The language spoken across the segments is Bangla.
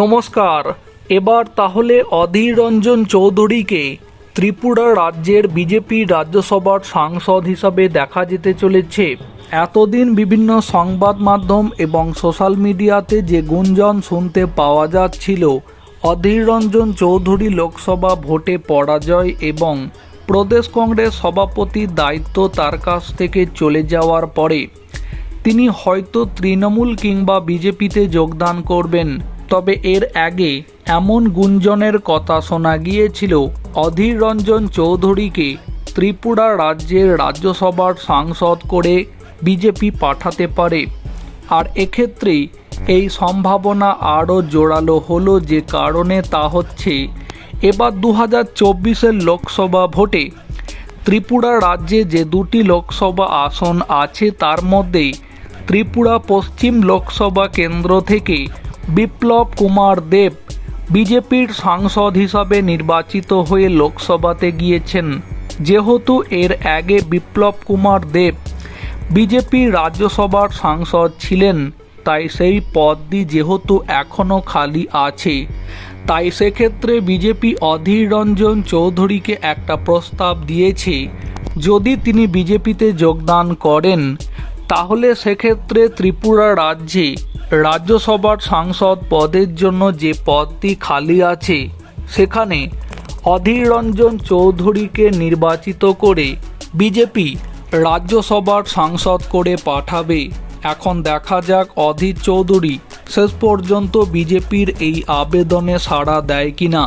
নমস্কার। এবার তাহলে অধীর রঞ্জন চৌধুরীকে ত্রিপুরা রাজ্যের বিজেপি রাজ্যসভার সাংসদ হিসাবে দেখা যেতে চলেছে। এতদিন বিভিন্ন সংবাদ মাধ্যম এবং সোশ্যাল মিডিয়াতে যে গুঞ্জন শুনতে পাওয়া যাচ্ছিল, অধীর রঞ্জন চৌধুরী লোকসভা ভোটে পরাজয় এবং প্রদেশ কংগ্রেস সভাপতির দায়িত্ব তার কাছ থেকে চলে যাওয়ার পরে, তিনি হয়তো তৃণমূল কিংবা বিজেপিতে যোগদান করবেন। তবে এর আগে এমন গুঞ্জনের কথা শোনা গিয়েছিল অধীর রঞ্জন চৌধুরীকে ত্রিপুরা রাজ্যের রাজ্যসভার সাংসদ করে বিজেপি পাঠাতে পারে। আর এক্ষেত্রে এই সম্ভাবনা আরও জোরালো হলো যে কারণে তা হচ্ছে, এবার দু হাজার চব্বিশের লোকসভা ভোটে ত্রিপুরা রাজ্যে যে দুটি লোকসভা আসন আছে তার মধ্যে ত্রিপুরা পশ্চিম লোকসভা কেন্দ্র থেকে বিপ্লব কুমার দেব বিজেপির সাংসদ হিসাবে নির্বাচিত হয়ে লোকসভাতে গিয়েছেন। যেহেতু এর আগে বিপ্লব কুমার দেব বিজেপির রাজ্যসভার সাংসদ ছিলেন, তাই সেই পদটি যেহেতু এখনও খালি আছে, তাই সেক্ষেত্রে বিজেপি অধীর রঞ্জন চৌধুরীকে একটা প্রস্তাব দিয়েছে। যদি তিনি বিজেপিতে যোগদান করেন, তাহলে সেক্ষেত্রে ত্রিপুরা রাজ্যে রাজ্যসভার সাংসদ পদের জন্য যে পদটি খালি আছে, সেখানে অধীর রঞ্জন চৌধুরীকে নির্বাচিত করে বিজেপি রাজ্যসভার সাংসদ করে পাঠাবে। এখন দেখা যাক অধীর চৌধুরী শেষ পর্যন্ত বিজেপির এই আবেদনে সাড়া দেয় কিনা।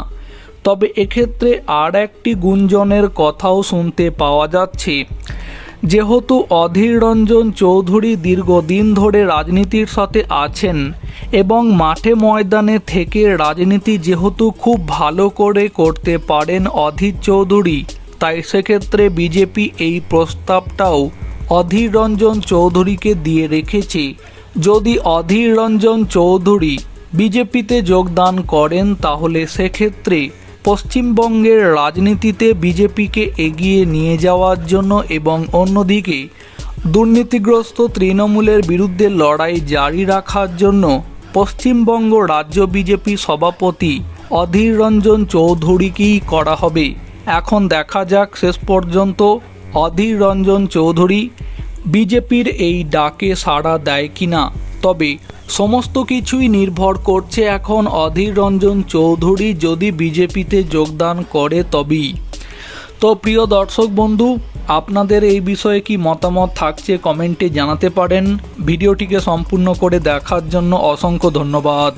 তবে এক্ষেত্রে আর একটি গুঞ্জনের কথাও শুনতে পাওয়া যাচ্ছে। যেহেতু অধীর রঞ্জন চৌধুরী দীর্ঘদিন ধরে রাজনীতির সাথে আছেন এবং মাঠে ময়দানে থেকে রাজনীতি যেহেতু খুব ভালো করে করতে পারেন অধীর চৌধুরী, তাই সেক্ষেত্রে বিজেপি এই প্রস্তাবটাও অধীর রঞ্জন চৌধুরীকে দিয়ে রেখেছে। যদি অধীর রঞ্জন চৌধুরী বিজেপিতে যোগদান করেন, তাহলে সেক্ষেত্রে পশ্চিমবঙ্গের রাজনীতিতে বিজেপিকে এগিয়ে নিয়ে যাওয়ার জন্য এবং অন্যদিকে দুর্নীতিগ্রস্ত তৃণমূলের বিরুদ্ধে লড়াই জারি রাখার জন্য পশ্চিমবঙ্গ রাজ্য বিজেপি সভাপতি অধীর রঞ্জন চৌধুরীকেই করা হবে। এখন দেখা যাক শেষ পর্যন্ত অধীর রঞ্জন চৌধুরী বিজেপির এই ডাকে সাড়া দেয় কিনা। তবে সমস্ত কিছুই নির্ভর করছে এখন অধীর রঞ্জন চৌধুরী যদি বিজেপিতে যোগদান করে তবেই। তো প্রিয় দর্শক বন্ধু, আপনাদের এই বিষয়ে কি মতামত থাকছে কমেন্টে জানাতে পারেন। ভিডিওটিকে সম্পূর্ণ করে দেখার জন্য অসংখ্য ধন্যবাদ।